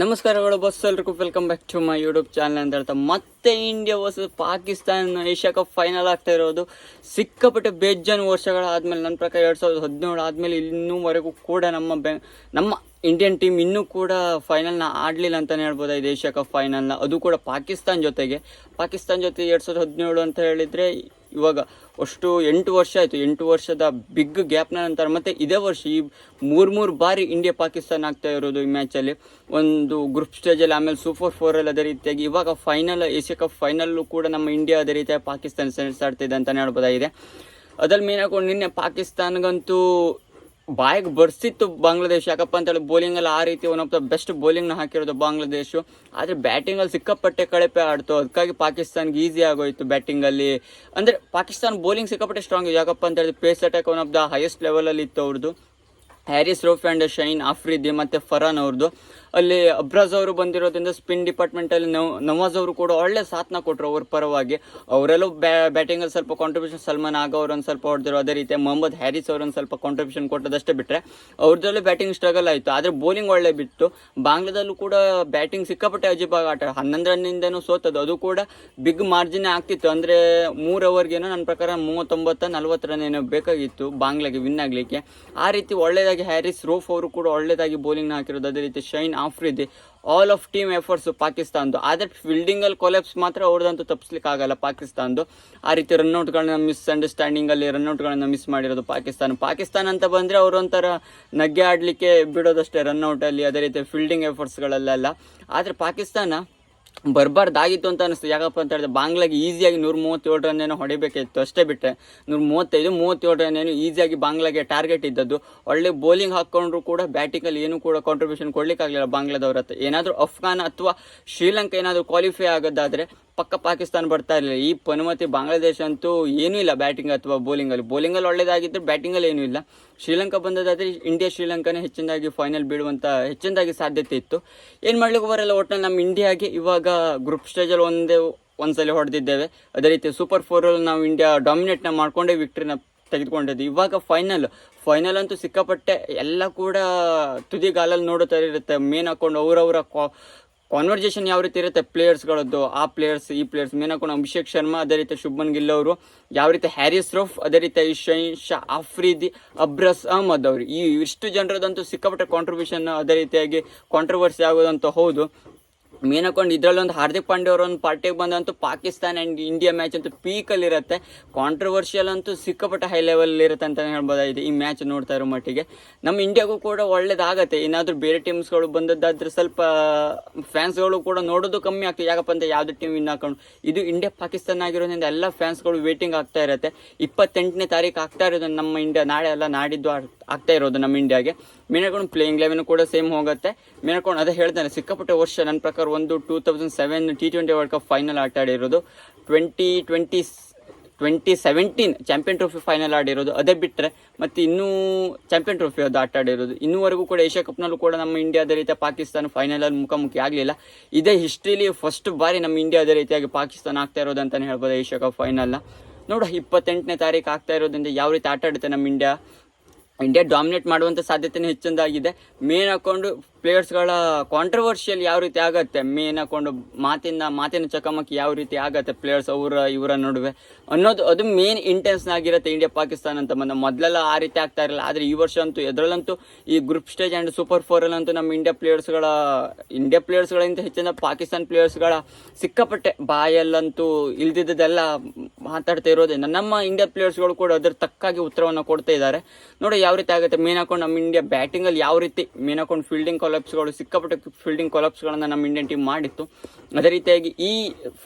ನಮಸ್ಕಾರಗಳು ಬಸ್ ಎಲ್ರಿಗೂ. Welcome back to my YouTube channel ಅಂತ ಹೇಳ್ತಾ ಮತ್ತೆ India versus Pakistan Asia cup final ಆಗ್ತಾ ಇರೋದು. ಸಿಕ್ಕಾಪಟ್ಟೆ ಬೇಜಾನ್ ವರ್ಷಗಳಾದಮೇಲೆ ನನ್ನ ಪ್ರಕಾರ ಎರಡು ಸಾವಿರದ ಹದಿನೇಳು ಆದಮೇಲೆ ಇನ್ನೂವರೆಗೂ ಕೂಡ ನಮ್ಮ ಬೆ, ನಮ್ಮ ಇಂಡಿಯನ್ ಟೀಮ್ ಇನ್ನೂ ಕೂಡ ಫೈನಲ್ನ ಆಡಲಿಲ್ಲ ಅಂತಲೇ ಹೇಳ್ಬೋದು ಏಷ್ಯಾ ಕಪ್ ಫೈನಲ್ನ ಅದು ಕೂಡ ಪಾಕಿಸ್ತಾನ ಜೊತೆಗೆ. ಪಾಕಿಸ್ತಾನ ಜೊತೆ ಎರಡು ಸಾವಿರದ ಹದಿನೇಳು ಅಂತ ಹೇಳಿದರೆ ಇವಾಗ ಅಷ್ಟು ಎಂಟು ವರ್ಷ ಆಯಿತು. ಎಂಟು ವರ್ಷದ ಬಿಗ್ ಗ್ಯಾಪ್ನ ನಂತರ ಮತ್ತೆ ಇದೇ ವರ್ಷ ಈ ಮೂರು ಮೂರು ಬಾರಿ ಇಂಡಿಯಾ ಪಾಕಿಸ್ತಾನ ಆಗ್ತಾ ಇರೋದು ಈ ಮ್ಯಾಚಲ್ಲಿ ಒಂದು ಗ್ರೂಪ್ ಸ್ಟೇಜಲ್ಲಿ ಆಮೇಲೆ ಸೂಪರ್ ಫೋರಲ್ಲಿ ಅದೇ ರೀತಿಯಾಗಿ ಇವಾಗ ಫೈನಲ್ ಏಷ್ಯಾ ಕಪ್ ಫೈನಲ್ಲು ಕೂಡ ನಮ್ಮ ಇಂಡಿಯಾ ಅದೇ ರೀತಿಯಾಗಿ ಪಾಕಿಸ್ತಾನ ಸೆಣಸಾಡ್ತಿದೆ ಅಂತಲೇ ಹೇಳ್ಬೋದಾಗಿದೆ. ಅದ್ರಲ್ಲಿ ಮೇನ್ ಹಾಕೊಂಡು ನಿನ್ನೆ ಪಾಕಿಸ್ತಾನ್ಗಂತೂ ಬಾಯಿಗೆ ಬರ್ಸಿತ್ತು ಬಾಂಗ್ಲಾದೇಶ. ಯಾಕಪ್ಪ ಅಂತೇಳಿ ಬೌಲಿಂಗಲ್ಲಿ ಆ ರೀತಿ ಒನ್ ಆಫ್ ದ ಬೆಸ್ಟ್ ಬೌಲಿಂಗ್ನ ಹಾಕಿರೋದು ಬಾಂಗ್ಲಾದೇಶ. ಆದರೆ ಬ್ಯಾಟಿಂಗಲ್ಲಿ ಸಿಕ್ಕಾಪಟ್ಟೆ ಕಳಪೆ ಆಡ್ತು. ಅದಕ್ಕಾಗಿ ಪಾಕಿಸ್ತಾನ್ಗೆ ಈಸಿ ಆಗೋಯ್ತು ಬ್ಯಾಟಿಂಗಲ್ಲಿ ಅಂದರೆ ಪಾಕಿಸ್ತಾನ ಬೌಲಿಂಗ್ ಸಿಕ್ಕಾಪಟ್ಟೆ ಸ್ಟ್ರಾಂಗ್ ಯಾಕಪ್ಪ ಅಂತ ಹೇಳಿದ್ರೆ pace attack one of the highest ಲೆವೆಲಲ್ಲಿ ಇತ್ತು ಅವ್ರದ್ದು ಹ್ಯಾರಿಸ್ ರೋಫ್ ಆ್ಯಂಡ್ ಶೈನ್ ಆಫ್ರಿದಿ ಮತ್ತು ಫರಾನ್ ಅವ್ರದ್ದು ಅಲ್ಲಿ ಅಬ್ರಾಜ್ ಅವರು ಬಂದಿರೋದ್ರಿಂದ ಸ್ಪಿನ್ ಡಿಪಾರ್ಟ್ಮೆಂಟಲ್ಲಿ ನವಾಜ್ ಅವರು ಕೂಡ ಒಳ್ಳೆ ಸಾಥ್ನ ಕೊಟ್ಟರು ಅವ್ರ ಪರವಾಗಿ. ಅವರೆಲ್ಲೂ ಬ್ಯಾ ಬ್ಯಾಟಿಂಗಲ್ಲಿ ಸ್ವಲ್ಪ ಕಾಂಟ್ರಿಬ್ಯೂಷನ್ ಸಲ್ಮಾನ್ ಆಗ ಅವರು ಒಂದು ಸ್ವಲ್ಪ ಹೊಡೆದಿರೋ ಅದೇ ರೀತಿ ಮೊಹಮ್ಮದ್ ಹ್ಯಾರಿಸ್ ಅವರು ಒಂದು ಸ್ವಲ್ಪ ಕಾಂಟ್ರಿಬ್ಯೂಷನ್ ಕೊಟ್ಟದಷ್ಟೇ ಬಿಟ್ಟರೆ ಅವ್ರದ್ದಲ್ಲೂ ಬ್ಯಾಟಿಂಗ್ ಸ್ಟ್ರಗಲ್ ಆಯಿತು. ಆದರೆ ಬೌಲಿಂಗ್ ಒಳ್ಳೆ ಬಿತ್ತು ಬಾಂಗ್ಲಾದಲ್ಲೂ ಕೂಡ ಬ್ಯಾಟಿಂಗ್ ಸಿಕ್ಕಾಪಟ್ಟೆ ಅಜೀಬಾಗಿ ಆಟ ಹನ್ನೊಂದು ರನ್ನಿಂದನೂ ಸೋತದ್ದು. ಅದು ಕೂಡ ಬಿಗ್ ಮಾರ್ಜಿನ್ ಆಗ್ತಿತ್ತು. ಅಂದರೆ ಮೂರು ಅವರ್ಗೇನೋ ನನ್ನ ಪ್ರಕಾರ ಮೂವತ್ತೊಂಬತ್ತ ನಲ್ವತ್ತು ರನ್ ಏನೋ ಬೇಕಾಗಿತ್ತು ಬಾಂಗ್ಲಾಗೆ ವಿನ್ ಆಗಲಿಕ್ಕೆ. ಆ ರೀತಿ ಒಳ್ಳೆಯದಾಗಿ ಹ್ಯಾರಿಸ್ ರೋಫ್ ಅವರು ಕೂಡ ಒಳ್ಳೆಯದಾಗಿ ಬೌಲಿಂಗ್ನ ಹಾಕಿರೋದು. ಅದೇ ರೀತಿ Shaheen Afridi all of team efforts ಪಾಕಿಸ್ತಾನದ್ದು. ಆದರೆ ಫೀಲ್ಡಿಂಗಲ್ಲಿ ಕೊಲೆಪ್ಸ್ ಮಾತ್ರ ಅವ್ರದಂತೂ ತಪ್ಪಿಸ್ಲಿಕ್ಕೆ ಆಗಲ್ಲ ಪಾಕಿಸ್ತಾನದ್ದು. ಆ ರೀತಿ ರನ್ಔಟ್ಗಳನ್ನ ಮಿಸ್ ಅಂಡರ್ಸ್ಟ್ಯಾಂಡಿಂಗಲ್ಲಿ ರನ್ಔಟ್ಗಳನ್ನ ಮಿಸ್ ಮಾಡಿರೋದು ಪಾಕಿಸ್ತಾನ. ಪಾಕಿಸ್ತಾನ ಅಂತ ಬಂದರೆ ಅವರೊಂಥರ ನಗ್ಗೆ ಆಡಲಿಕ್ಕೆ ಬಿಡೋದಷ್ಟೇ ರನ್ಔಟಲ್ಲಿ ಅದೇ ರೀತಿ ಫೀಲ್ಡಿಂಗ್ ಎಫರ್ಟ್ಸ್ಗಳಲ್ಲೆಲ್ಲ ಆದರೆ ಪಾಕಿಸ್ತಾನ ಬರಬಾರ್ದಾಗಿತ್ತು ಅಂತ ಅನಿಸ್ತು. ಯಾಕಪ್ಪ ಅಂತ ಹೇಳಿದ್ರೆ ಬಾಂಗ್ಲಾಗೆ ಈಸಿಯಾಗಿ ನೂರ ಮೂವತ್ತೇಳು ರನ್ ಏನೋ ಹೊಡಿಬೇಕಿತ್ತು ಅಷ್ಟೇ ಬಿಟ್ಟರೆ ನೂರ ಮೂವತ್ತೈದು ಮೂವತ್ತೇಳು ರನ್ ಏನು ಈಸಿಯಾಗಿ ಬಾಂಗ್ಲಾಗೆ ಟಾರ್ಗೆಟ್ ಇದ್ದದ್ದು. ಒಳ್ಳೆ ಬೌಲಿಂಗ್ ಹಾಕ್ಕೊಂಡ್ರು ಕೂಡ ಬ್ಯಾಟಿಂಗಲ್ಲಿ ಏನೂ ಕೂಡ ಕಾಂಟ್ರಿಬ್ಯೂಷನ್ ಕೊಡ್ಲಿಕ್ಕಾಗಲಿಲ್ಲ ಬಾಂಗ್ಲಾದವ್ರ ಹತ್ರ. ಏನಾದರೂ ಅಫ್ಘಾನ್ ಅಥವಾ ಶ್ರೀಲಂಕಾ ಏನಾದರೂ ಕ್ವಾಲಿಫೈ ಆಗೋದಾದರೆ ಪಕ್ಕ ಪಾಕಿಸ್ತಾನ ಬರ್ತಾ ಇರಲಿಲ್ಲ. ಈ ಪನುಮತಿ ಬಾಂಗ್ಲಾದೇಶ ಅಂತೂ ಏನೂ ಇಲ್ಲ ಬ್ಯಾಟಿಂಗ್ ಅಥವಾ ಬೌಲಿಂಗಲ್ಲಿ ಬೌಲಿಂಗಲ್ಲಿ ಒಳ್ಳೆಯದಾಗಿದ್ದರೆ ಬ್ಯಾಟಿಂಗಲ್ಲಿ ಏನೂ ಇಲ್ಲ. ಶ್ರೀಲಂಕಾ ಬಂದದಾದರೆ ಇಂಡಿಯಾ ಶ್ರೀಲಂಕಾನೇ ಹೆಚ್ಚಿನದಾಗಿ ಫೈನಲ್ ಬೀಳುವಂಥ ಹೆಚ್ಚಿನದಾಗಿ ಸಾಧ್ಯತೆ ಇತ್ತು. ಏನು ಮಾಡ್ಲಿಕ್ಕೆ ಬರಲ್ಲ ಒಟ್ಟಿನಲ್ಲಿ ನಮ್ಮ ಇಂಡಿಯಾಗೆ ಇವಾಗ ಗ್ರೂಪ್ ಸ್ಟೇಜಲ್ಲಿ ಒಂದೇ ಒಂದ್ಸಲ ಹೊಡೆದಿದ್ದೇವೆ. ಅದೇ ರೀತಿ ಸೂಪರ್ ಫೋರಲ್ಲಿ ನಾವು ಇಂಡಿಯಾ ಡಾಮಿನೇಟ್ನ ಮಾಡ್ಕೊಂಡೇ ವಿಕ್ಟ್ರಿನ ತೆಗೆದುಕೊಂಡಿದ್ದು. ಇವಾಗ ಫೈನಲ್ ಫೈನಲ್ ಅಂತೂ ಸಿಕ್ಕಾಪಟ್ಟೆ ಎಲ್ಲ ಕೂಡ ತುದಿಗಾಲಲ್ಲಿ ನೋಡೋ ಥರ ಇರುತ್ತೆ. ಮೇನ್ ಹಾಕೊಂಡು ಅವರವರ ಕಾನ್ವರ್ಜೇಷನ್ ಯಾವ ರೀತಿ ಇರುತ್ತೆ? ಪ್ಲೇಯರ್ಸ್ಗಳದ್ದು ಆ ಪ್ಲೇಯರ್ಸ್ ಈ ಪ್ಲೇಯರ್ಸ್ ಮೇನ್ ಹಾಕೊಂಡು ಅಭಿಷೇಕ್ ಶರ್ಮಾ, ಅದೇ ರೀತಿ ಶುಭನ್ ಗಿಲ್ ಅವರು. ಯಾವ ರೀತಿ ಹ್ಯಾರಿಸ್ ಸ್ರೋಫ್ ಅದೇ ರೀತಿ ಶೈನ್ ಶಾ, ಆಫ್ರಿದಿ, ಅಬ್ರಸ್ ಅಹಮದ್ ಅವರು. ಈ ಇಷ್ಟು ಜನರದಂತೂ ಸಿಕ್ಕಾಪಟ್ಟೆ ಕಾಂಟ್ರಿಬ್ಯೂಷನ್ ಅದೇ ರೀತಿಯಾಗಿ ಕಾಂಟ್ರವರ್ಸಿ ಆಗೋದಂತ ಹೌದು. ಮೇನ್ ಹಾಕೊಂಡು ಇದರಲ್ಲೊಂದು ಹಾರ್ದಿಕ್ ಪಾಂಡ್ಯ ಅವರ ಒಂದು ಪಾರ್ಟಿಗೆ ಬಂದಂತೂ ಪಾಕಿಸ್ತಾನ ಆ್ಯಂಡ್ ಇಂಡಿಯಾ ಮ್ಯಾಚ್ ಅಂತೂ ಪೀಕಲ್ಲಿರುತ್ತೆ ಕಾಂಟ್ರವರ್ಷಿಯಲ್ ಅಂತೂ ಸಿಕ್ಕಾಪಟ್ಟೆ ಹೈ ಲೆವೆಲ್ ಇರುತ್ತೆ ಅಂತ ಹೇಳ್ಬೋದಾಗಿದೆ ಈ ಮ್ಯಾಚ್ ನೋಡ್ತಾ ಇರೋ ಮಟ್ಟಿಗೆ. ನಮ್ಮ ಇಂಡಿಯಾಗೂ ಕೂಡ ಒಳ್ಳೇದಾಗತ್ತೆ. ಏನಾದರೂ ಬೇರೆ ಟೀಮ್ಸ್ಗಳು ಬಂದದ್ದಾದ್ರೆ ಸ್ವಲ್ಪ ಫ್ಯಾನ್ಸ್ಗಳು ಕೂಡ ನೋಡೋದು ಕಮ್ಮಿ ಆಗ್ತದೆ. ಯಾಕಪ್ಪ ಅಂತ ಯಾವುದೇ ಟೀಮ್ ವಿನ್ ಹಾಕೊಂಡು. ಇದು ಇಂಡಿಯಾ ಪಾಕಿಸ್ತಾನ ಆಗಿರೋದ್ರಿಂದ ಎಲ್ಲ ಫ್ಯಾನ್ಸ್ಗಳು ವೇಟಿಂಗ್ ಆಗ್ತಾ ಇರುತ್ತೆ. ಇಪ್ಪತ್ತೆಂಟನೇ ತಾರೀಕು ಆಗ್ತಾ ಇರೋದು ನಮ್ಮ ಇಂಡಿಯಾ. ನಾಳೆ ಎಲ್ಲ ನಾಡಿದ್ದು ಆಗ್ತಾ ಇರೋದು ನಮ್ಮ ಇಂಡಿಯಾಗೆ. ಮೇನಕೊಂಡು ಪ್ಲೇಯಿಂಗ್ ಲೆವೆನ್ ಕೂಡ ಸೇಮ್ ಹೋಗುತ್ತೆ. ಮೀನಕೊಂಡು ಅದೇ ಹೇಳ್ತಾನೆ, ಸಿಕ್ಕಾಪಟ್ಟೆ ವರ್ಷ ನನ್ನ ಪ್ರಕಾರ ಒಂದು two thousand seven T twenty world cup final ಆಟ ಆಡಿರೋದು. Twenty twenty twenty seventeen champion trophy final ಆಡಿರೋದು. ಅದೇ ಬಿಟ್ಟರೆ ಮತ್ತು ಇನ್ನೂ ಚಾಂಪಿಯನ್ ಟ್ರೋಫಿ ಅದು ಆಟ ಆಡಿರೋದು. ಇನ್ನೂವರೆಗೂ ಕೂಡ ಏಷ್ಯಾ ಕಪ್ನಲ್ಲೂ ಕೂಡ ನಮ್ಮ ಇಂಡಿಯಾದ ರೀತಿಯ ಪಾಕಿಸ್ತಾನ ಫೈನಲಲ್ಲಿ ಮುಖಾಮುಖಿ ಆಗಲಿಲ್ಲ. ಇದೇ ಹಿಸ್ಟ್ರಿಲಿ ಫಸ್ಟ್ ಬಾರಿ ನಮ್ಮ ಇಂಡಿಯಾದ ರೀತಿಯಾಗಿ ಪಾಕಿಸ್ತಾನ ಆಗ್ತಾ ಇರೋದು ಅಂತಲೇ ಹೇಳ್ಬೋದು ಏಷ್ಯಾ ಕಪ್ ಫೈನಲ್ನ ನೋಡು, ಇಪ್ಪತ್ತೆಂಟನೇ ತಾರೀಕು ಆಗ್ತಾ ಇರೋದ್ರಿಂದ ಯಾವ ರೀತಿ ಆಟ ಆಡುತ್ತೆ ನಮ್ಮ ಇಂಡಿಯಾ ಇಂಡಿಯಾ ಡಾಮಿನೇಟ್ ಮಾಡುವಂಥ ಸಾಧ್ಯತೆನೇ ಹೆಚ್ಚಿನದಾಗಿದೆ. ಮೇನ್ ಹಾಕೊಂಡು ಪ್ಲೇಯರ್ಸ್ಗಳ ಕಾಂಟ್ರವರ್ಷಿಯಲ್ ಯಾವ ರೀತಿ ಆಗುತ್ತೆ? ಮೇನ್ ಹಾಕೊಂಡು ಮಾತಿನ ಮಾತಿನ ಚಕಮಕಿ ಯಾವ ರೀತಿ ಆಗುತ್ತೆ ಪ್ಲೇಯರ್ಸ್ ಅವರ, ಇವರ ನಡುವೆ? ಅನ್ನೋದು, ಅದು ಮೇನ್ ಇಂಟೆನ್ಸ್ ಆಗಿರುತ್ತೆ ಇಂಡಿಯಾ ಪಾಕಿಸ್ತಾನ ಅಂತ ಬಂದ ಮೊದಲೆಲ್ಲ ಆ ರೀತಿ ಆಗ್ತಾ ಇರಲಿಲ್ಲ. ಆದರೆ ಈ ವರ್ಷ ಅಂತೂ, ಎದರಲ್ಲಂತೂ ಈ ಗ್ರೂಪ್ ಸ್ಟೇಜ್ ಆ್ಯಂಡ್ ಸೂಪರ್ ಫೋರಲ್ಲಂತೂ ನಮ್ಮ ಇಂಡಿಯಾ ಪ್ಲೇಯರ್ಸ್ಗಳ ಇಂಡಿಯಾ ಪ್ಲೇಯರ್ಸ್ಗಳಿಂದ ಹೆಚ್ಚಿನ ಪಾಕಿಸ್ತಾನ ಪ್ಲೇಯರ್ಸ್ಗಳ ಸಿಕ್ಕಾಪಟ್ಟೆ ಬಾಯಲ್ಲಂತೂ ಇಲ್ದಿದ್ದೆಲ್ಲ ಮಾತಾಡ್ತಾ ಇರೋದ್ರಿಂದ ನಮ್ಮ ಇಂಡಿಯಾ ಪ್ಲೇಯರ್ಸ್ಗಳು ಕೂಡ ಅದ್ರ ತಕ್ಕಾಗಿ ಉತ್ತರವನ್ನು ಕೊಡ್ತಾ ಇದ್ದಾರೆ. ನೋಡಿ ಯಾವ ರೀತಿ ಆಗುತ್ತೆ. ಮೇನ್ ಹಾಕೊಂಡು ನಮ್ಮ ಇಂಡಿಯಾ ಬ್ಯಾಟಿಂಗಲ್ಲಿ ಯಾವ ರೀತಿ ಮೇನ್ ಹಾಕೊಂಡು ಫೀಲ್ಡಿಂಗ್ ಕೊಲಾಪ್ಸ್ಗಳು ಸಿಕ್ಕಾಪಟ್ಟೆ ಫೀಲ್ಡಿಂಗ್ ಕೊಲಾಪ್ಸ್ಗಳನ್ನು ನಮ್ಮ ಇಂಡಿಯನ್ ಟೀಮ್ ಮಾಡಿತ್ತು. ಅದೇ ರೀತಿಯಾಗಿ ಈ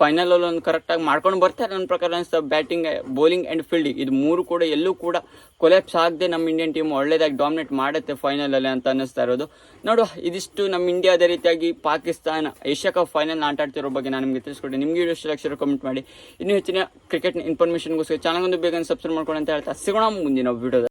ಫೈನಲಲ್ಲೊಂದು ಕರೆಕ್ಟಾಗಿ ಮಾಡ್ಕೊಂಡು ಬರ್ತಾರೆ ನನ್ನ ಪ್ರಕಾರ ಬ್ಯಾಟಿಂಗ್ ಬೌಲಿಂಗ್ ಆ್ಯಂಡ್ ಫೀಲ್ಡಿಂಗ್ ಇದು ಮೂರು ಕೂಡ, ಎಲ್ಲೂ ಕೂಡ ಕೊಲಾಪ್ಸ್ ಆಗದೆ ನಮ್ಮ ಇಂಡಿಯನ್ ಟೀಮ್ ಒಳ್ಳೇದಾಗಿ ಡಾಮಿನೇಟ್ ಮಾಡುತ್ತೆ ಫೈನಲಲ್ಲಿ ಅಂತ ಅನ್ನಿಸ್ತಾ ಇರೋದು. ನೋಡುವ, ಇದಿಷ್ಟು ನಮ್ಮ ಇಂಡಿಯಾ ಅದೇ ರೀತಿಯಾಗಿ ಪಾಕಿಸ್ತಾನ ಏಷ್ಯಾ ಕಪ್ ಫೈನಲ್ ಆಟ ಆಡ್ತಿರೋ ಬಗ್ಗೆ ನಾನು ನಿಮಗೆ ತಿಳಿಸ್ಕೊಡಿ. ನಿಮಗೆ ವಿಡಿಯೋ ಇಷ್ಟ ಕಮೆಂಟ್ ಮಾಡಿ. ಇನ್ನೂ ಹೆಚ್ಚಿನ ಕ್ರಿಕೆಟ್ ಇನ್ಫಾರ್ಮೇಷನ್ಗೋಸ್ಕರ ಚಾನಲ್ ಒಂದು ಬೇಗ ಸಬ್ಸ್ಕ್ರೈಬ್ ಮಾಡ್ಕೊಂಡು ಅಂತ ಹೇಳ್ತಾ ಸಿಗೋಣ ಮುಂದಿನ ವಿಡಿಯೋದ